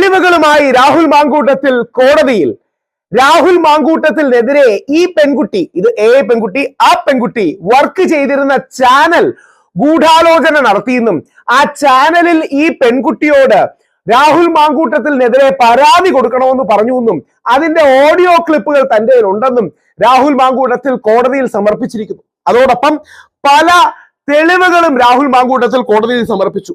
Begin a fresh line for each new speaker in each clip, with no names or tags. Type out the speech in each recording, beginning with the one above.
തെളിവുകളുമായി രാഹുൽ മാങ്കൂട്ടത്തിൽ കോടതിയിൽ. രാഹുൽ മാങ്കൂട്ടത്തിനെതിരെ ഈ പെൺകുട്ടി ഇത് എ പെൺകുട്ടി ആ പെൺകുട്ടി വർക്ക് ചെയ്തിരുന്ന ചാനൽ ഗൂഢാലോചന നടത്തിയെന്നും ആ ചാനലിൽ ഈ പെൺകുട്ടിയോട് രാഹുൽ മാങ്കൂട്ടത്തിനെതിരെ പരാതി കൊടുക്കണമെന്ന് പറഞ്ഞു എന്നും അതിന്റെ ഓഡിയോ ക്ലിപ്പുകൾ തന്റെ ഉണ്ടെന്നും രാഹുൽ മാങ്കൂട്ടത്തിൽ കോടതിയിൽ സമർപ്പിച്ചിരിക്കുന്നു. അതോടൊപ്പം പല തെളിവുകളും രാഹുൽ മാങ്കൂട്ടത്തിൽ കോടതിയിൽ സമർപ്പിച്ചു.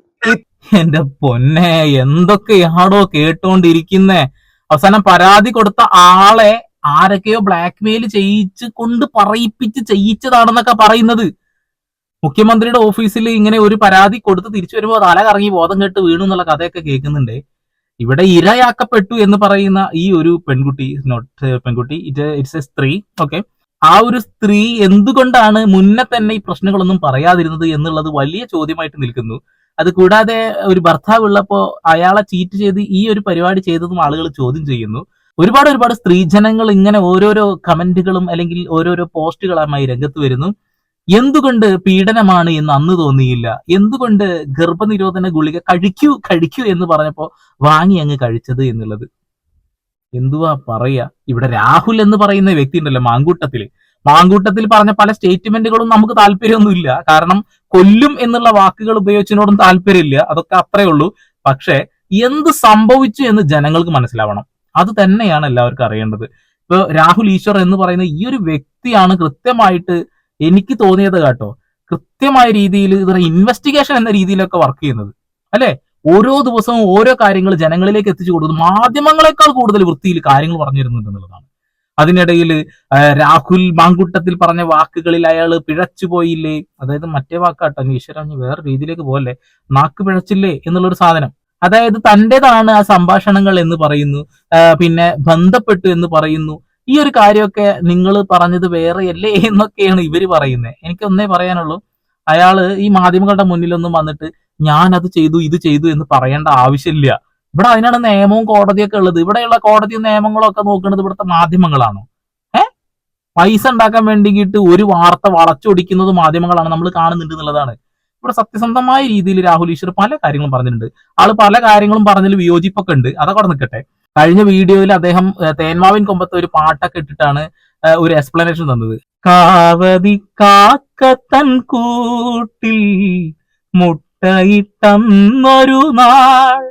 എന്റെ പൊന്നെ എന്തൊക്കെയാണോ കേട്ടോണ്ടിരിക്കുന്നേ. അവസാനം പരാതി കൊടുത്ത ആളെ ആരൊക്കെയോ ബ്ലാക്ക് മെയിൽ ചെയ്യിച്ച് കൊണ്ട് പറയിപ്പിച്ച് ചെയ്യിച്ചതാണെന്നൊക്കെ പറയുന്നത്. മുഖ്യമന്ത്രിയുടെ ഓഫീസിൽ ഇങ്ങനെ ഒരു പരാതി കൊടുത്ത് തിരിച്ചു വരുമ്പോൾ തല കറങ്ങി ബോധം കെട്ട് വീണു എന്നുള്ള കഥയൊക്കെ കേൾക്കുന്നുണ്ട്. ഇവിടെ ഇരയാക്കപ്പെട്ടു എന്ന് പറയുന്ന ഈ ഒരു പെൺകുട്ടി നോട്ട് പെൺകുട്ടി ഇറ്റ് ഇറ്റ്സ് എ സ്ത്രീ ഓക്കെ ആ ഒരു സ്ത്രീ എന്തുകൊണ്ടാണ് മുന്നേ തന്നെ ഈ പ്രശ്നങ്ങളൊന്നും പറയാതിരുന്നത് എന്നുള്ളത് വലിയ ചോദ്യമായിട്ട് നിൽക്കുന്നു. അത് കൂടാതെ ഒരു ഭർത്താവ് ഉള്ളപ്പോ അയാളെ ചീറ്റ് ചെയ്ത് ഈ ഒരു പരിപാടി ചെയ്തതും ആളുകൾ ചോദ്യം ചെയ്യുന്നു. ഒരുപാട് ഒരുപാട് സ്ത്രീജനങ്ങൾ ഇങ്ങനെ ഓരോരോ കമന്റുകളും അല്ലെങ്കിൽ ഓരോരോ പോസ്റ്റുകളുമായി രംഗത്ത് വരുന്നു. എന്തുകൊണ്ട് പീഡനമാണ് എന്ന് അന്ന് തോന്നിയില്ല? എന്തുകൊണ്ട് ഗർഭനിരോധന ഗുളിക കഴിക്കൂ കഴിക്കൂ എന്ന് പറഞ്ഞപ്പോ വാങ്ങി അങ്ങ് കഴിച്ചത് എന്നുള്ളത്? എന്തുവാ പറയാ? ഇവിടെ രാഹുൽ എന്ന് പറയുന്ന വ്യക്തി ഉണ്ടല്ലോ മാങ്കൂട്ടത്തിൽ. മാങ്കൂട്ടത്തിൽ പറഞ്ഞ പല സ്റ്റേറ്റ്മെന്റുകളും നമുക്ക് താല്പര്യമൊന്നുമില്ല. കാരണം കൊല്ലും എന്നുള്ള വാക്കുകൾ ഉപയോഗിച്ചതിനോടും താല്പര്യമില്ല. അതൊക്കെ അത്രേ ഉള്ളൂ. പക്ഷെ എന്ത് സംഭവിച്ചു എന്ന് ജനങ്ങൾക്ക് മനസ്സിലാവണം. അത് തന്നെയാണ് എല്ലാവർക്കും അറിയേണ്ടത്. ഇപ്പൊ രാഹുൽ ഈശ്വർ എന്ന് പറയുന്ന ഈ ഒരു വ്യക്തിയാണ് കൃത്യമായിട്ട് എനിക്ക് തോന്നിയത് കേട്ടോ. കൃത്യമായ രീതിയിൽ ഇതൊരു ഇൻവെസ്റ്റിഗേഷൻ എന്ന രീതിയിലൊക്കെ വർക്ക് ചെയ്യുന്നത്. അല്ലെ? ഓരോ ദിവസവും ഓരോ കാര്യങ്ങൾ ജനങ്ങളിലേക്ക് എത്തിച്ചു കൊടുക്കുന്നു. മാധ്യമങ്ങളെക്കാൾ കൂടുതൽ വൃത്തിയിൽ കാര്യങ്ങൾ പറഞ്ഞിരുന്നുണ്ട് എന്നുള്ളതാണ്. അതിനിടയിൽ രാഹുൽ മാങ്കുട്ടത്തിൽ പറഞ്ഞ വാക്കുകളിൽ അയാൾ പിഴച്ചു പോയില്ലേ? അതായത് മറ്റേ വാക്കാട്ടോ ഈശ്വര വേറെ രീതിയിലേക്ക് പോലെ നാക്ക് പിഴച്ചില്ലേ എന്നുള്ളൊരു സാധനം. അതായത് തന്റെതാണ് ആ സംഭാഷണങ്ങൾ എന്ന് പറയുന്നു. പിന്നെ ബന്ധപ്പെട്ടു എന്ന് പറയുന്നു. ഈ ഒരു കാര്യമൊക്കെ നിങ്ങൾ പറഞ്ഞത് വേറെയല്ലേ എന്നൊക്കെയാണ് ഇവർ പറയുന്നത് എനിക്ക് ഒന്നേ പറയാനുള്ളൂ. അയാൾ ഈ മാധ്യമങ്ങളുടെ മുന്നിലൊന്നും വന്നിട്ട് ഞാൻ അത് ചെയ്തു ഇത് ചെയ്തു എന്ന് പറയേണ്ട ആവശ്യമില്ല. ഇവിടെ അതിനാണ് നിയമവും കോടതിയൊക്കെ ഉള്ളത്. ഇവിടെയുള്ള കോടതിയും നിയമങ്ങളും ഒക്കെ നോക്കുന്നത് ഇവിടുത്തെ മാധ്യമങ്ങളാണ്. ഏഹ് പൈസ ഉണ്ടാക്കാൻ വേണ്ടിയിട്ട് ഒരു വാർത്ത വളച്ചൊടിക്കുന്നത് മാധ്യമങ്ങളാണ് നമ്മൾ കാണുന്നുണ്ട് എന്നുള്ളതാണ്. ഇവിടെ സത്യസന്ധമായ രീതിയിൽ രാഹുൽ ഈശ്വർ പല കാര്യങ്ങളും പറഞ്ഞിട്ടുണ്ട്. ആൾ പല കാര്യങ്ങളും പറഞ്ഞതിൽ വിയോജിപ്പൊക്കെ ഉണ്ട്. അതൊക്കെ അവിടെ നിൽക്കട്ടെ. കഴിഞ്ഞ വീഡിയോയിൽ അദ്ദേഹം തേന്മാവിൻ കൊമ്പത്തെ ഒരു പാട്ടൊക്കെ ഇട്ടിട്ടാണ് ഒരു എക്സ്പ്ലനേഷൻ തന്നത്. കാവതി കാക്കത്തൻ കൂട്ടിൽ മുട്ടയിട്ടന്നൊരു നാൾ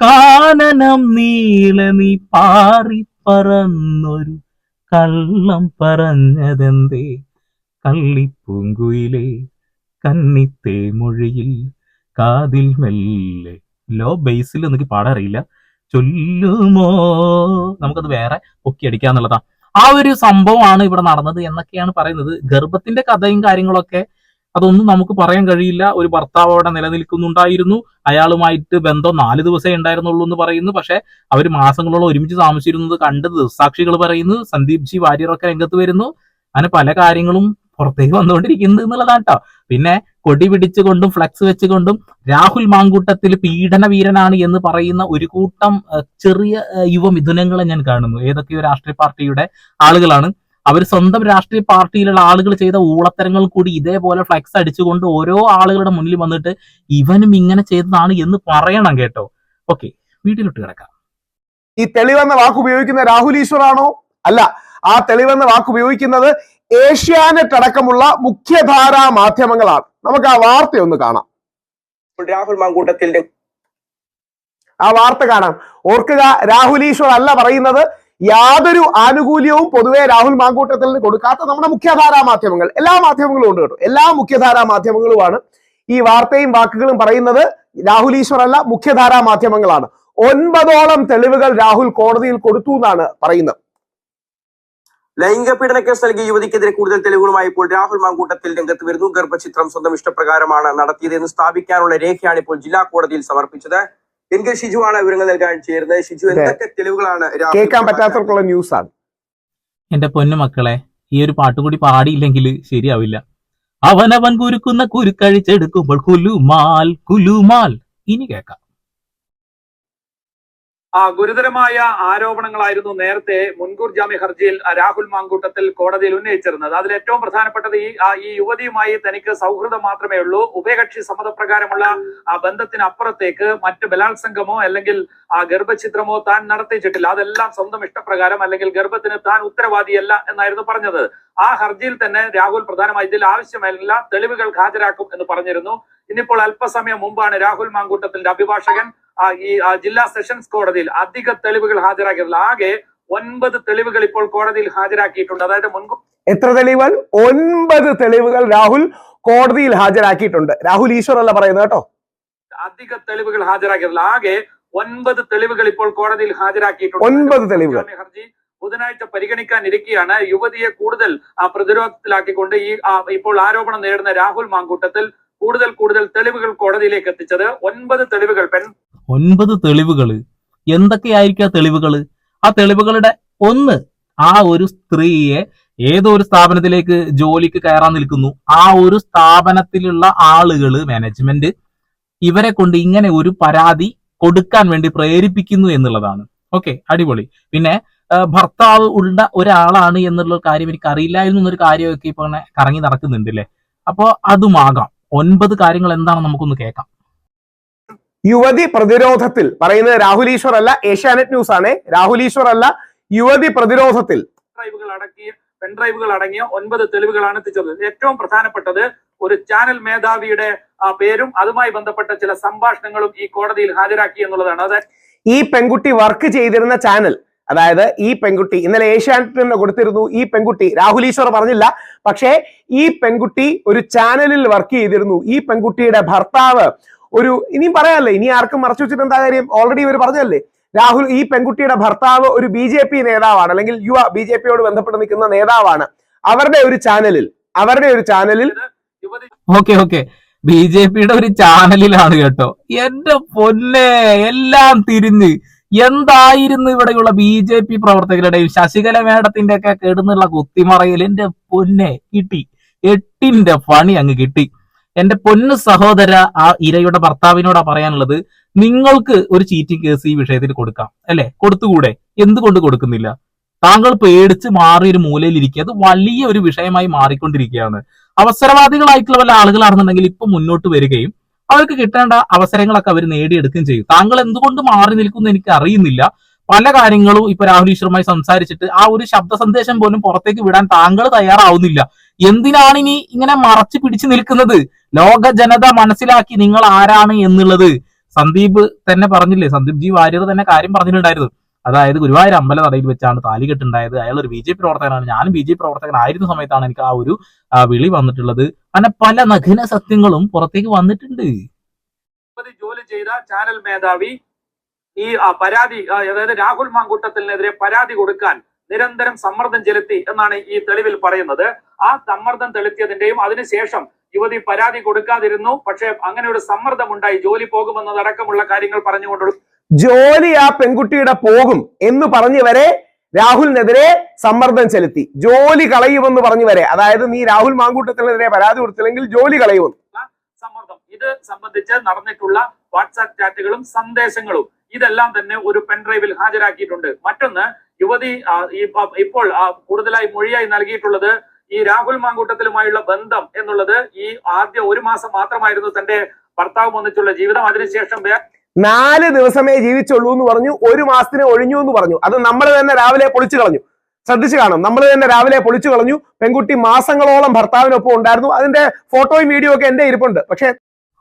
കാനനം നീള നീ പാറി പറന്നൊരു കള്ളം പറഞ്ഞതെന്തേ? കള്ളിപ്പൂങ്കുയിലെ കന്നിത്തേ മൊഴിയിൽ കാതിൽ മെല്ലെ ലോ ബേസിൽ എനിക്ക് പാടാറിയില്ല ചൊല്ലുമോ? നമുക്കത് വേറെ പൊക്കി അടിക്കാന്നുള്ളതാ ആ ഒരു സംഭവമാണ് ഇവിടെ നടന്നത് എന്നൊക്കെയാണ് പറയുന്നത്. ഗർഭത്തിന്റെ കഥയും കാര്യങ്ങളൊക്കെ അതൊന്നും നമുക്ക് പറയാൻ കഴിയില്ല. ഒരു ഭർത്താവ് അവിടെ നിലനിൽക്കുന്നുണ്ടായിരുന്നു. അയാളുമായിട്ട് ബന്ധം നാല് ദിവസമേ ഉണ്ടായിരുന്നുള്ളൂ എന്ന് പറയുന്നു. പക്ഷെ അവർ മാസങ്ങളോളം ഒരുമിച്ച് താമസിച്ചിരുന്നത് കണ്ട് ദൃസാക്ഷികൾ പറയുന്നു. സന്ദീപ് ജി വാര്യറൊക്കെ രംഗത്ത് വരുന്നു. അങ്ങനെ പല കാര്യങ്ങളും പുറത്തേക്ക് വന്നുകൊണ്ടിരിക്കുന്നത് എന്നുള്ളതാണ് കേട്ടോ പിന്നെ കൊടി പിടിച്ചുകൊണ്ടും ഫ്ലക്സ് വെച്ചുകൊണ്ടും രാഹുൽ മാങ്കൂട്ടത്തിൽ പീഡന വീരനാണ് എന്ന് പറയുന്ന ഒരു കൂട്ടം ചെറിയ യുവ യുവമിഥുനങ്ങളെ ഞാൻ കാണുന്നു. ഏതൊക്കെയോ രാഷ്ട്രീയ പാർട്ടിയുടെ ആളുകളാണ്. അവർ സ്വന്തം രാഷ്ട്രീയ പാർട്ടിയിലുള്ള ആളുകൾ ചെയ്ത ഊളത്തരങ്ങൾ കൂടി ഇതേപോലെ ഫ്ലക്സ് അടിച്ചുകൊണ്ട് ഓരോ ആളുകളുടെ മുന്നിൽ വന്നിട്ട് ഇവനും ഇങ്ങനെ ചെയ്തതാണ് എന്ന് പറയണം കേട്ടോ. ഓക്കെ വീട്ടിലോട്ട് കിടക്കാം.
ഈ തെളിവെന്ന വാക്ക് ഉപയോഗിക്കുന്ന രാഹുൽ ഈശ്വറാണോ? അല്ല ആ തെളിവെന്ന വാക്ക് ഉപയോഗിക്കുന്നത് ഏഷ്യാനെറ്റ് അടക്കമുള്ള മുഖ്യധാരാ മാധ്യമങ്ങളാണ്. നമുക്ക് ആ വാർത്ത ഒന്ന് കാണാം.
രാഹുൽ മാങ്കൂട്ടത്തിന്റെ
ആ വാർത്ത കാണാം. ഓർക്കുക രാഹുൽ ഈശ്വർ അല്ല പറയുന്നത്. യാതൊരു ആനുകൂല്യവും പൊതുവെ രാഹുൽ മാങ്കൂട്ടത്തിന് കൊടുക്കാത്ത നമ്മുടെ മുഖ്യധാരാ മാധ്യമങ്ങൾ. എല്ലാ മാധ്യമങ്ങളും ഉണ്ട് കേട്ടോ. എല്ലാ മുഖ്യധാരാ മാധ്യമങ്ങളുമാണ് ഈ വാർത്തയും വാക്കുകളും പറയുന്നത് രാഹുൽ ഈശ്വർ അല്ല മുഖ്യധാരാ മാധ്യമങ്ങളാണ്. ഒൻപതോളം തെളിവുകൾ രാഹുൽ കോടതിയിൽ കൊടുത്തു എന്നാണ് പറയുന്നത്.
ലൈംഗിക കേസ് നൽകിയ യുവതിക്കെതിരെ കൂടുതൽ തെളിവുകളുമായി ഇപ്പോൾ രാഹുൽ മാങ്കൂട്ടത്തിൽ രംഗത്ത് വരുന്നു. ഗർഭചിത്രം സ്വന്തം ഇഷ്ടപ്രകാരമാണ് നടത്തിയതെന്ന് സ്ഥാപിക്കാനുള്ള രേഖയാണ് ഇപ്പോൾ ജില്ലാ കോടതിയിൽ സമർപ്പിച്ചത്. എൻ കെ ഷിജുവാണ് വിവരങ്ങൾ നൽകാൻ ചേരുന്നത്. ഷിജു എന്തൊക്കെ തെളിവുകളാണ്
കേൾക്കാൻ പറ്റാത്തവർക്കുള്ള ന്യൂസാണ്.
എന്റെ പൊന്നു മക്കളെ ഈ ഒരു പാട്ട് കൂടി പാടിയില്ലെങ്കിൽ ശരിയാവില്ല. അവനവൻ കുരുക്കുന്ന കുരുക്കഴിച്ചെടുക്കുമ്പോൾ കുലുമാൽ കുലുമാൽ. ഇനി കേൾക്കാം.
ഗുരുതരമായ ആരോപണങ്ങളായിരുന്നു നേരത്തെ മുൻകൂർ ജാമ്യ ഹർജിയിൽ രാഹുൽ മാങ്കൂട്ടത്തിൽ കോടതിയിൽ ഉന്നയിച്ചിരുന്നത്. അതിൽ ഏറ്റവും പ്രധാനപ്പെട്ടത് ഈ ഈ യുവതിയുമായി തനിക്ക് സൗഹൃദം മാത്രമേ ഉള്ളൂ. ഉഭയകക്ഷി സമ്മതപ്രകാരമുള്ള ആ ബന്ധത്തിനപ്പുറത്തേക്ക് മറ്റ് ബലാത്സംഗമോ അല്ലെങ്കിൽ ആ ഗർഭചിത്രമോ താൻ നടത്തിച്ചിട്ടില്ല. അതെല്ലാം സ്വന്തം ഇഷ്ടപ്രകാരം അല്ലെങ്കിൽ ഗർഭത്തിന് താൻ ഉത്തരവാദിയല്ല എന്നായിരുന്നു പറഞ്ഞത്. ആ ഹർജിയിൽ തന്നെ രാഹുൽ പ്രധാനമായി ഇതിൽ ആവശ്യമായിരുന്നില്ല. തെളിവുകൾ ഹാജരാക്കും എന്ന് പറഞ്ഞിരുന്നു. ഇന്നിപ്പോൾ അല്പസമയം മുമ്പാണ് രാഹുൽ മാങ്കൂട്ടത്തിന്റെ അഭിഭാഷകൻ ഈ ജില്ലാ സെഷൻസ് കോടതിയിൽ അധിക തെളിവുകൾ ഹാജരാക്കിയതിൽ ആകെ ഒൻപത് തെളിവുകൾ ഇപ്പോൾ കോടതിയിൽ ഹാജരാക്കിയിട്ടുണ്ട്. അതായത് മുൻകൂർ
എത്ര തെളിവുകൾ? ഒൻപത് തെളിവുകൾ രാഹുൽ കോടതിയിൽ ഹാജരാക്കിയിട്ടുണ്ട്. രാഹുൽ ഈശ്വർ അല്ല പറയുന്നത് കേട്ടോ.
അധിക തെളിവുകൾ ഹാജരാക്കിയതിൽ ആകെ ഒൻപത് തെളിവുകൾ ഇപ്പോൾ കോടതിയിൽ ഹാജരാക്കിയിട്ടുണ്ട്.
ഒൻപത് തെളിവുകൾ.
ഹർജി ബുധനാഴ്ച പരിഗണിക്കാനിരിക്കെയാണ് യുവതിയെ കൂടുതൽ പ്രതിരോധത്തിലാക്കിക്കൊണ്ട് ഈ ഇപ്പോൾ ആരോപണം നേടുന്ന രാഹുൽ മാങ്കൂട്ടത്തിൽ കൂടുതൽ കൂടുതൽ തെളിവുകൾ കോടതിയിലേക്ക് എത്തിച്ചത് ഒൻപത് തെളിവുകൾ. പെൺ
ഒൻപത് തെളിവുകൾ. എന്തൊക്കെയായിരിക്കും ആ തെളിവുകൾ? ആ തെളിവുകളുടെ ഒന്ന് ആ ഒരു സ്ത്രീയെ ഏതോ ഒരു സ്ഥാപനത്തിലേക്ക് ജോലിക്ക് കയറാൻ നിൽക്കുന്നു. ആ ഒരു സ്ഥാപനത്തിലുള്ള ആളുകൾ മാനേജ്മെന്റ് ഇവരെ കൊണ്ട് ഇങ്ങനെ ഒരു പരാതി കൊടുക്കാൻ വേണ്ടി പ്രേരിപ്പിക്കുന്നു എന്നുള്ളതാണ്. ഓക്കെ അടിപൊളി. പിന്നെ ഭർത്താവ് ഉള്ള ഒരാളാണ് എന്നുള്ള കാര്യം എനിക്ക് അറിയില്ലായിരുന്നു എന്നൊരു കാര്യമൊക്കെ ഇപ്പൊ ഇങ്ങനെ കറങ്ങി നടക്കുന്നുണ്ട് അല്ലേ അപ്പോ അതുമാകാം. ഒൻപത് കാര്യങ്ങൾ എന്താണെന്ന് നമുക്കൊന്ന് കേൾക്കാം.
യുവതി പ്രതിരോധത്തിൽ പറയുന്നത് രാഹുൽ ഈശ്വർ അല്ല ഏഷ്യാനെറ്റ് ന്യൂസ് ആണ് രാഹുൽ ഈശ്വർ അല്ല യുവതി പ്രതിരോധത്തിൽ.
ഡ്രൈവുകൾ അടക്കിയ പെൻഡ്രൈവുകൾ അടങ്ങിയ ഒൻപത് തെളിവുകളാണ് എത്തിച്ചത്. ഏറ്റവും പ്രധാനപ്പെട്ടത് ഒരു ചാനൽ മേധാവിയുടെ പേരും അതുമായി ബന്ധപ്പെട്ട ചില സംഭാഷണങ്ങളും ഈ കോടതിയിൽ ഹാജരാക്കി എന്നുള്ളതാണ്. അത്.
ഈ പെൺകുട്ടി വർക്ക് ചെയ്തിരുന്ന ചാനൽ അതായത് ഈ പെൺകുട്ടി ഇന്നലെ ഏഷ്യാനെറ്റിൽ നിന്ന് കൊടുത്തിരുന്നു ഈ പെൺകുട്ടി. രാഹുൽ ഈശ്വർ പറഞ്ഞില്ല. പക്ഷേ ഈ പെൺകുട്ടി ഒരു ചാനലിൽ വർക്ക് ചെയ്തിരുന്നു. ഈ പെൺകുട്ടിയുടെ ഭർത്താവ് ഒരു ഇനിയും പറയാല്ലേ? ഇനി ആർക്കും മറച്ചു വെച്ചിട്ട് എന്താ കാര്യം? ഓൾറെഡി ഇവർ പറഞ്ഞല്ലേ? രാഹുൽ ഈ പെൺകുട്ടിയുടെ ഭർത്താവ് ഒരു ബി ജെ പി നേതാവാണ്. അല്ലെങ്കിൽ യുവ ബി ജെ പിയോട് ബന്ധപ്പെട്ട് നിൽക്കുന്ന നേതാവാണ്. അവരുടെ ഒരു ചാനലിൽ അവരുടെ ഒരു ചാനലിൽ
ഓക്കെ ഓക്കെ ബി ജെ പിയുടെ ഒരു ചാനലിലാണ് കേട്ടോ. എന്റെ പൊന്നെ എല്ലാം തിരിഞ്ഞ്. എന്തായിരുന്നു ഇവിടെയുള്ള ബി ജെ പി പ്രവർത്തകരുടെയും ശശികല മേഡത്തിന്റെ ഒക്കെ കെടുന്നുള്ള കുത്തിമറയിൽ? എന്റെ പൊന്നെ കിട്ടി. എട്ടിന്റെ പണി അങ്ങ് കിട്ടി. എന്റെ പൊന്നു സഹോദര ആ ഇരയുടെ ഭർത്താവിനോടാ പറയാനുള്ളത് നിങ്ങൾക്ക് ഒരു ചീറ്റിംഗ് കേസ് ഈ വിഷയത്തിൽ കൊടുക്കാം. അല്ലെ? കൊടുത്തുകൂടെ? എന്തുകൊണ്ട് കൊടുക്കുന്നില്ല? താങ്കൾ പേടിച്ച് മാറി ഒരു മൂലയിൽ ഇരിക്കുക അത് വലിയ ഒരു വിഷയമായി മാറിക്കൊണ്ടിരിക്കുകയാണ്. അവസരവാദികളായിട്ടുള്ള വല്ല ആളുകളാണെന്നുണ്ടെങ്കിൽ ഇപ്പൊ മുന്നോട്ട് വരികയും അവർക്ക് കിട്ടേണ്ട അവസരങ്ങളൊക്കെ അവർ നേടിയെടുക്കുകയും ചെയ്യും. താങ്കൾ എന്തുകൊണ്ട് മാറി നിൽക്കുന്നു എനിക്ക് അറിയുന്നില്ല. പല കാര്യങ്ങളും ഇപ്പൊ രാഹുൽ ഈശ്വറുമായി സംസാരിച്ചിട്ട് ആ ഒരു ശബ്ദ സന്ദേശം പോലും പുറത്തേക്ക് വിടാൻ താങ്കൾ തയ്യാറാവുന്നില്ല. എന്തിനാണ് ഇനി ഇങ്ങനെ മറച്ചു പിടിച്ചു നിൽക്കുന്നത്? ലോക ജനത മനസ്സിലാക്കി നിങ്ങൾ ആരാണ് എന്നുള്ളത്. സന്ദീപ് തന്നെ പറഞ്ഞില്ലേ സന്ദീപ് ജി വാര്യർ തന്നെ കാര്യം പറഞ്ഞിട്ടുണ്ടായിരുന്നു. അതായത് ഗുരുവായൂർ അമ്പല നടയിൽ വെച്ചാണ് താലി കെട്ടുണ്ടായത്. അയാൾ ഒരു ബി ജെ പി പ്രവർത്തകനാണ്. ഞാനും ബി ജെ പി പ്രവർത്തകനായിരുന്ന സമയത്താണ് എനിക്ക് ആ ഒരു വിളി വന്നിട്ടുള്ളത്. അങ്ങനെ പല നഗ്ന സത്യങ്ങളും പുറത്തേക്ക് വന്നിട്ടുണ്ട്.
ജോലി ചെയ്ത ചാനൽ മേധാവി ഈ പരാതി അതായത് രാഹുൽ മാങ്കൂട്ടത്തിനെതിരെ പരാതി കൊടുക്കാൻ നിരന്തരം സമ്മർദ്ദം ചെലുത്തി എന്നാണ് ഈ തെളിവിൽ പറയുന്നത്. ആ സമ്മർദ്ദം തെളുത്തിയതിന്റെയും അതിനുശേഷം യുവതി പരാതി കൊടുക്കാതിരുന്നു. പക്ഷേ അങ്ങനെ ഒരു സമ്മർദ്ദം ഉണ്ടായി ജോലി പോകുമെന്നതടക്കമുള്ള കാര്യങ്ങൾ പറഞ്ഞുകൊണ്ടുള്ള
ജോലി ആ പെൺകുട്ടിയുടെ പോകും എന്ന് പറഞ്ഞു വരെ രാഹുലിനെതിരെ സമ്മർദ്ദം ചെലുത്തി. ജോലി കളയുമെന്ന് പറഞ്ഞു വരെ അതായത് നീ രാഹുൽ മാങ്കൂട്ടത്തിനെതിരെ പരാതി കൊടുത്തില്ലെങ്കിൽ ജോലി കളയുമെന്ന്.
സമ്മർദ്ദം. ഇത് സംബന്ധിച്ച് നടന്നിട്ടുള്ള വാട്സാപ്പ് ചാറ്റുകളും സന്ദേശങ്ങളും ഇതെല്ലാം തന്നെ ഒരു പെൻഡ്രൈവിൽ ഹാജരാക്കിയിട്ടുണ്ട്. മറ്റൊന്ന് യുവതി ഇപ്പോൾ കൂടുതലായി മൊഴിയായി നൽകിയിട്ടുള്ളത് ഈ രാഹുൽ മാങ്കൂട്ടത്തിലുമായുള്ള ബന്ധം എന്നുള്ളത് ഈ ആദ്യ ഒരു മാസം മാത്രമായിരുന്നു തന്റെ ഭർത്താവ് ഒന്നിച്ചുള്ള ജീവിതം. അതിനുശേഷം
നാല് ദിവസമേ ജീവിച്ചുള്ളൂ എന്ന് പറഞ്ഞു ഒരു മാസത്തിന് ഒഴിഞ്ഞു എന്ന് പറഞ്ഞു. അത് നമ്മൾ തന്നെ രാവിലെ പൊളിച്ചു കളഞ്ഞു. ശ്രദ്ധിച്ചു കാണും നമ്മൾ തന്നെ രാവിലെ പൊളിച്ചു കളഞ്ഞു. പെൺകുട്ടി മാസങ്ങളോളം ഭർത്താവിനൊപ്പം ഉണ്ടായിരുന്നു. അതിന്റെ ഫോട്ടോയും വീഡിയോ ഒക്കെ എന്റെ ഇരിപ്പുണ്ട്. പക്ഷേ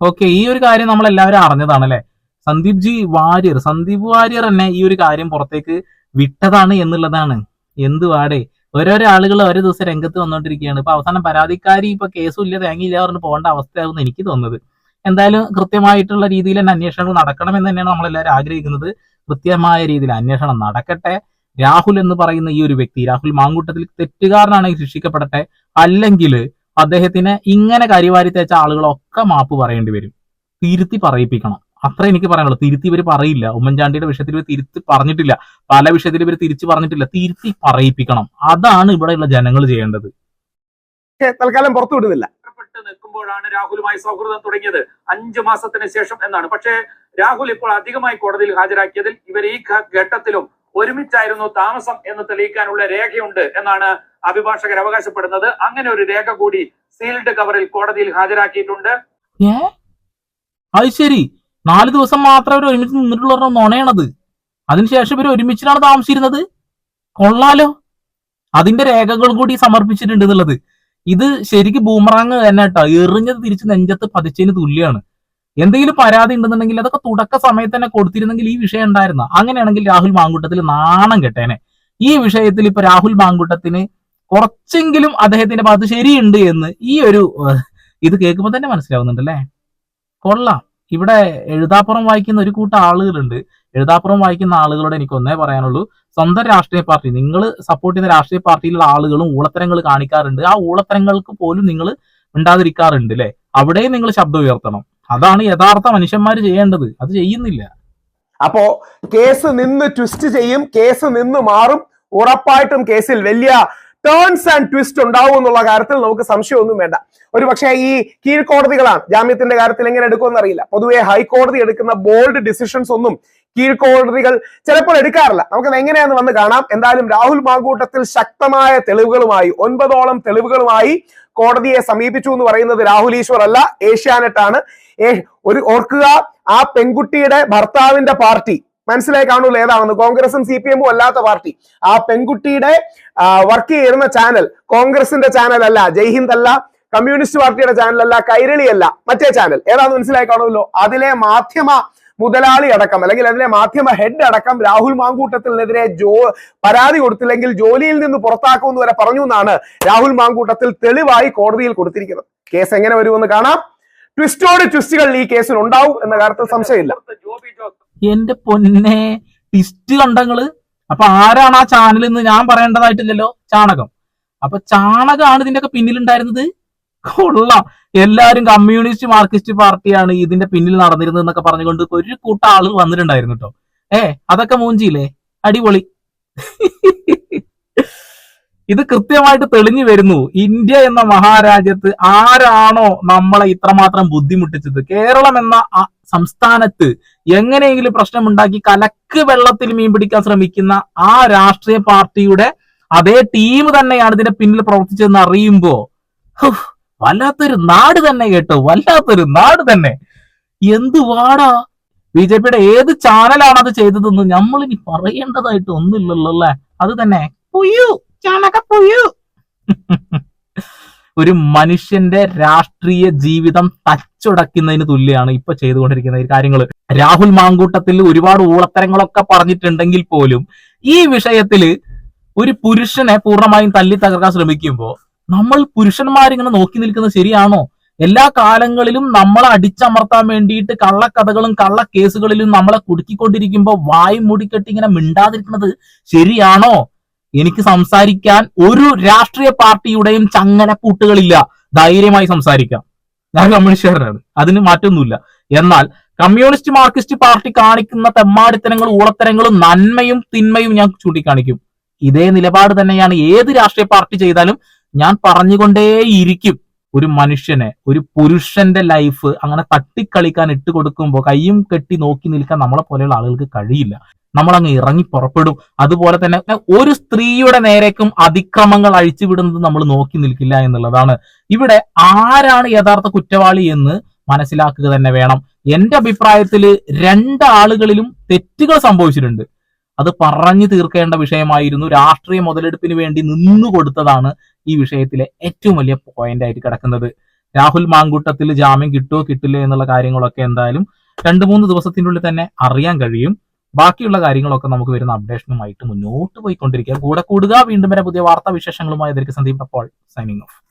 ഓക്കെ ഈ ഒരു കാര്യം നമ്മൾ എല്ലാവരും അറിഞ്ഞതാണ് അല്ലെ സന്ദീപ് ജി വാര്യർ സന്ദീപ് വാര്യർ തന്നെ ഈ ഒരു കാര്യം പുറത്തേക്ക് വിട്ടതാണ് എന്നുള്ളതാണ്. എന്ത് വാടേ? ഓരോരോ ആളുകൾ ഓരോ ദിവസം രംഗത്ത് വന്നുകൊണ്ടിരിക്കുകയാണ് ഇപ്പൊ അവസാനം പരാതിക്കാരി ഇപ്പൊ കേസും ഇല്ല തേങ്ങയില്ല പറഞ്ഞ് പോകേണ്ട അവസ്ഥയാകുമെന്ന് എനിക്ക് തോന്നുന്നത്. എന്തായാലും കൃത്യമായിട്ടുള്ള രീതിയിൽ തന്നെ അന്വേഷണങ്ങൾ നടക്കണം എന്ന് തന്നെയാണ് നമ്മളെല്ലാവരും ആഗ്രഹിക്കുന്നത്. കൃത്യമായ രീതിയിൽ അന്വേഷണം നടക്കട്ടെ. രാഹുൽ എന്ന് പറയുന്ന ഈ ഒരു വ്യക്തി രാഹുൽ മാങ്കൂട്ടത്തിൽ തെറ്റുകാരനാണെങ്കിൽ ശിക്ഷിക്കപ്പെടട്ടെ. അല്ലെങ്കിൽ അദ്ദേഹത്തിന് ഇങ്ങനെ കരിവാരി തേച്ച ആളുകളൊക്കെ മാപ്പ് പറയേണ്ടി വരും. തിരുത്തി പറയിപ്പിക്കണം. അത്ര എനിക്ക് പറയാനുള്ളൂ. തിരുത്തി ഇവർ പറയില്ല. ഉമ്മൻചാണ്ടിയുടെ വിഷയത്തിൽ ഇവർ തിരുത്തി പറഞ്ഞിട്ടില്ല. പല വിഷയത്തിൽ ഇവർ തിരിച്ചു പറഞ്ഞിട്ടില്ല. തിരുത്തി പറയിപ്പിക്കണം. അതാണ് ഇവിടെയുള്ള ജനങ്ങൾ ചെയ്യേണ്ടത്.
തൽക്കാലം പുറത്തു വിടുന്നില്ല
നിൽക്കുമ്പോഴാണ് രാഹുലുമായി സൗഹൃദം തുടങ്ങിയത്. അഞ്ചു മാസത്തിന് ശേഷം എന്നാണ്. പക്ഷേ രാഹുൽ ഇപ്പോൾ അധികമായി കോടതിയിൽ ഹാജരാക്കിയതിൽ ഇവർ ഈ ഘട്ടത്തിലും ഒരുമിച്ചായിരുന്നു താമസം എന്ന് തെളിയിക്കാനുള്ള രേഖയുണ്ട് എന്നാണ് അഭിഭാഷകർ അവകാശപ്പെടുന്നത്. അങ്ങനെ ഒരു രേഖ കൂടി സീൽഡ് കവറിൽ കോടതിയിൽ ഹാജരാക്കിയിട്ടുണ്ട്.
അത് ശരി. നാല് ദിവസം മാത്രം അവർ ഒരുമിച്ച് നിന്നിട്ടുള്ള നുണയാണത്. അതിനുശേഷം ഇവർ ഒരുമിച്ചിട്ടാണ് താമസിച്ചിരുന്നത്. കൊള്ളാലോ. അതിന്റെ രേഖകൾ കൂടി സമർപ്പിച്ചിട്ടുണ്ട് എന്നുള്ളത്. ഇത് ശരിക്കും ബൂമറാങ് തന്നെ കേട്ടോ. എറിഞ്ഞത് തിരിച്ച് നെഞ്ചത്ത് പതിച്ചതിന് തുല്യമാണ് എന്തെങ്കിലും പരാതി ഉണ്ടെന്നുണ്ടെങ്കിൽ അതൊക്കെ തുടക്ക സമയത്ത് തന്നെ കൊടുത്തിരുന്നെങ്കിൽ ഈ വിഷയം ഉണ്ടായിരുന്ന? അങ്ങനെയാണെങ്കിൽ രാഹുൽ മാങ്കൂട്ടത്തിൽ നാണം കെട്ടേനെ. ഈ വിഷയത്തിൽ ഇപ്പൊ രാഹുൽ മാങ്കൂട്ടത്തിന് കുറച്ചെങ്കിലും അദ്ദേഹത്തിന്റെ ഭാഗത്ത് ശരിയുണ്ട് എന്ന് ഈ ഒരു ഇത് കേൾക്കുമ്പോൾ തന്നെ മനസ്സിലാവുന്നുണ്ടല്ലേ? കൊള്ളാം. ഇവിടെ എഴുതാപ്പുറം വായിക്കുന്ന ഒരു കൂട്ടം ആളുകളുണ്ട്. എഴുതാപ്പുറം വായിക്കുന്ന ആളുകളോട് എനിക്ക് ഒന്നേ പറയാനുള്ളൂ. സ്വന്തം രാഷ്ട്രീയ പാർട്ടി നിങ്ങൾ സപ്പോർട്ട് ചെയ്യുന്ന രാഷ്ട്രീയ പാർട്ടിയിലുള്ള ആളുകളും ഊളത്തരങ്ങൾ കാണിക്കാറുണ്ട്. ആ ഊളത്തരങ്ങൾക്ക് പോലും നിങ്ങൾ മിണ്ടാതിരിക്കാറുണ്ട് അല്ലെ അവിടെയും നിങ്ങൾ ശബ്ദം ഉയർത്തണം. അതാണ് യഥാർത്ഥ മനുഷ്യന്മാർ ചെയ്യേണ്ടത്. അത് ചെയ്യുന്നില്ല.
അപ്പോ കേസ് നിന്ന് ട്വിസ്റ്റ് ചെയ്യും കേസ് നിന്ന് മാറും. ഉറപ്പായിട്ടും കേസിൽ വലിയ ടേൺസ് ആൻഡ് ട്വിസ്റ്റ് ഉണ്ടാവും എന്നുള്ള കാര്യത്തിൽ നമുക്ക് സംശയമൊന്നും വേണ്ട. ഒരു പക്ഷേ ഈ കീഴ്ക്കോടതികളാണ്. ജാമ്യത്തിന്റെ കാര്യത്തിൽ എങ്ങനെ എടുക്കുമെന്ന് അറിയില്ല. പൊതുവെ ഹൈക്കോടതി എടുക്കുന്ന ബോൾഡ് ഡിസിഷൻസ് ഒന്നും കീഴ്ക്കോടതികൾ ചിലപ്പോൾ എടുക്കാറില്ല. നമുക്കത് എങ്ങനെയാന്ന് വന്ന് കാണാം. എന്തായാലും രാഹുൽ മാങ്കൂട്ടത്തിൽ ശക്തമായ തെളിവുകളുമായി ഒൻപതോളം തെളിവുകളുമായി കോടതിയെ സമീപിച്ചു എന്ന് പറയുന്നത് രാഹുൽ ഈശ്വർ അല്ല. ഏഷ്യാനെറ്റ് ആണ്. ഒരു ഓർക്കുക ആ പെൺകുട്ടിയുടെ ഭർത്താവിന്റെ പാർട്ടി മനസ്സിലായി കാണുള്ളൂ ഏതാണെന്ന്. കോൺഗ്രസും സി പി എമ്മും അല്ലാത്ത പാർട്ടി. ആ പെൺകുട്ടിയുടെ വർക്ക് ചെയ്യുന്ന ചാനൽ കോൺഗ്രസിന്റെ ചാനൽ അല്ല ജയ്ഹിന്ദ് അല്ല കമ്മ്യൂണിസ്റ്റ് പാർട്ടിയുടെ ചാനൽ അല്ല കൈരളി അല്ല മറ്റേ ചാനൽ ഏതാണെന്ന് മനസ്സിലായി കാണുമല്ലോ? അതിലെ മാധ്യമ മുതലാളി അടക്കം അല്ലെങ്കിൽ അതിലെ മാധ്യമ ഹെഡ് അടക്കം രാഹുൽ മാങ്കൂട്ടത്തിനെതിരെ ജോ പരാതി കൊടുത്തില്ലെങ്കിൽ ജോലിയിൽ നിന്ന് പുറത്താക്കുമെന്ന് വരെ പറഞ്ഞു എന്നാണ് രാഹുൽ മാങ്കൂട്ടത്തിൽ തെളിവായി കോടതിയിൽ കൊടുത്തിരിക്കുന്നത്. കേസ് എങ്ങനെ വരുമെന്ന് കാണാം. ട്വിസ്റ്റോട് ട്വിസ്റ്റുകൾ ഈ കേസിൽ ഉണ്ടാവും എന്ന കാര്യത്തിൽ സംശയമില്ല.
എന്റെ പൊന്നെ ട്വിസ്റ്റ് കണ്ടങ്ങൾ അപ്പൊ ആരാണ് ആ ചാനൽ എന്ന് ഞാൻ പറയേണ്ടതായിട്ടില്ലല്ലോ? ചാണകം. അപ്പൊ ചാണകമാണ് ഇതിന്റെ ഒക്കെ പിന്നിലുണ്ടായിരുന്നത്? കൊള്ളാം. എല്ലാരും കമ്മ്യൂണിസ്റ്റ് മാർക്സിസ്റ്റ് പാർട്ടിയാണ് ഇതിന്റെ പിന്നിൽ നടന്നിരുന്നത് എന്നൊക്കെ പറഞ്ഞുകൊണ്ട് ഒരു കൂട്ടം ആളുകൾ വന്നിട്ടുണ്ടായിരുന്നു കേട്ടോ ഏ അതൊക്കെ മൂഞ്ചിയില്ലേ? അടിപൊളി. ഇത് കൃത്യമായിട്ട് തെളിഞ്ഞു വരുന്നു. ഇന്ത്യ എന്ന മഹാരാജ്യത്ത് ആരാണോ നമ്മളെ ഇത്രമാത്രം ബുദ്ധിമുട്ടിച്ചത്? കേരളം എന്ന സംസ്ഥാനത്ത് എങ്ങനെയെങ്കിലും പ്രശ്നമുണ്ടാക്കി കലക്ക് വെള്ളത്തിൽ മീൻ പിടിക്കാൻ ശ്രമിക്കുന്ന ആ രാഷ്ട്രീയ പാർട്ടിയുടെ അതേ ടീം തന്നെയാണ് ഇതിന്റെ പിന്നിൽ പ്രവർത്തിച്ചതെന്ന് അറിയുമ്പോ വല്ലാത്തൊരു നാട് തന്നെ കേട്ടോ വല്ലാത്തൊരു നാട് തന്നെ. എന്തുവാടാ? ബി ജെ പിയുടെ ഏത് ചാനലാണ് അത് ചെയ്തതെന്ന് നമ്മൾ ഇനി പറയേണ്ടതായിട്ട് ഒന്നുമില്ലല്ലോ അല്ലെ? അത് തന്നെ ഒരു മനുഷ്യന്റെ രാഷ്ട്രീയ ജീവിതം തച്ചുടക്കുന്നതിന് തുല്യമാണ് ഇപ്പൊ ചെയ്തുകൊണ്ടിരിക്കുന്ന ഈ കാര്യങ്ങൾ രാഹുൽ മാങ്കൂട്ടത്തിൽ ഒരുപാട് ഊളത്തരങ്ങളൊക്കെ പറഞ്ഞിട്ടുണ്ടെങ്കിൽ പോലും ഈ വിഷയത്തിൽ ഒരു പുരുഷനെ പൂർണമായും തല്ലി തകർക്കാൻ ശ്രമിക്കുമ്പോൾ നമ്മൾ പുരുഷന്മാരിങ്ങനെ നോക്കി നിൽക്കുന്നത് ശരിയാണോ? എല്ലാ കാലങ്ങളിലും നമ്മളെ അടിച്ചമർത്താൻ വേണ്ടിയിട്ട് കള്ളക്കഥകളും കള്ള കേസുകളിലും നമ്മളെ കുടുക്കിക്കൊണ്ടിരിക്കുമ്പോൾ വായും മൂടിക്കെട്ടി ഇങ്ങനെ മിണ്ടാതിരിക്കുന്നത് ശരിയാണോ? എനിക്ക് സംസാരിക്കാൻ ഒരു രാഷ്ട്രീയ പാർട്ടിയുടെയും ചങ്ങല കൂട്ടുകളില്ല ധൈര്യമായി സംസാരിക്കാം. ഞാൻ കമ്മ്യൂണിസ്റ്റുകാരനാണ് അതിന് മാറ്റൊന്നുമില്ല. എന്നാൽ കമ്മ്യൂണിസ്റ്റ് മാർക്സിസ്റ്റ് പാർട്ടി കാണിക്കുന്ന തെമ്മാടിത്തരങ്ങളും ഊളത്തരങ്ങളും നന്മയും തിന്മയും ഞാൻ ചൂണ്ടിക്കാണിക്കും. ഇതേ നിലപാട് തന്നെയാണ് ഏത് രാഷ്ട്രീയ പാർട്ടി ചെയ്താലും ഞാൻ പറഞ്ഞുകൊണ്ടേയിരിക്കും. ഒരു മനുഷ്യനെ ഒരു പുരുഷന്റെ ലൈഫ് അങ്ങനെ തട്ടിക്കളിക്കാൻ ഇട്ട് കൊടുക്കുമ്പോൾ കൈയും കെട്ടി നോക്കി നിൽക്കാൻ നമ്മളെ പോലെയുള്ള ആളുകൾക്ക് കഴിയില്ല. നമ്മൾ അങ്ങ് ഇറങ്ങി പുറപ്പെടും. അതുപോലെ തന്നെ ഒരു സ്ത്രീയുടെ നേരേക്കും അതിക്രമങ്ങൾ അഴിച്ചുവിടുന്നത് നമ്മൾ നോക്കി നിൽക്കില്ല എന്നുള്ളതാണ്. ഇവിടെ ആരാണ് യഥാർത്ഥ കുറ്റവാളി എന്ന് മനസ്സിലാക്കുക തന്നെ വേണം. എന്റെ അഭിപ്രായത്തിൽ രണ്ടാളുകളിലും തെറ്റുകൾ സംഭവിച്ചിട്ടുണ്ട്. അത് പറഞ്ഞു തീർക്കേണ്ട വിഷയമായിരുന്നു. രാഷ്ട്രീയ മുതലെടുപ്പിന് വേണ്ടി നിന്നു കൊടുത്തതാണ് ഈ വിഷയത്തിലെ ഏറ്റവും വലിയ പോയിന്റ് ആയിട്ട് കിടക്കുന്നത്. രാഹുൽ മാങ്കൂട്ടത്തിൽ ജാമ്യം കിട്ടുമോ കിട്ടില്ലേ എന്നുള്ള കാര്യങ്ങളൊക്കെ എന്തായാലും രണ്ട് മൂന്ന് ദിവസത്തിനുള്ളിൽ തന്നെ അറിയാൻ കഴിയും. ബാക്കിയുള്ള കാര്യങ്ങളൊക്കെ നമുക്ക് വരുന്ന അപ്ഡേഷനുമായിട്ട് മുന്നോട്ട് പോയിക്കൊണ്ടിരിക്കുക കൂടെ കൂടുക. വീണ്ടും വരെ പുതിയ വാർത്താ വിശേഷങ്ങളുമായി എതിർക്ക് സന്ദീപ് അപ്പോൾ സൈനിങ് ഓഫ്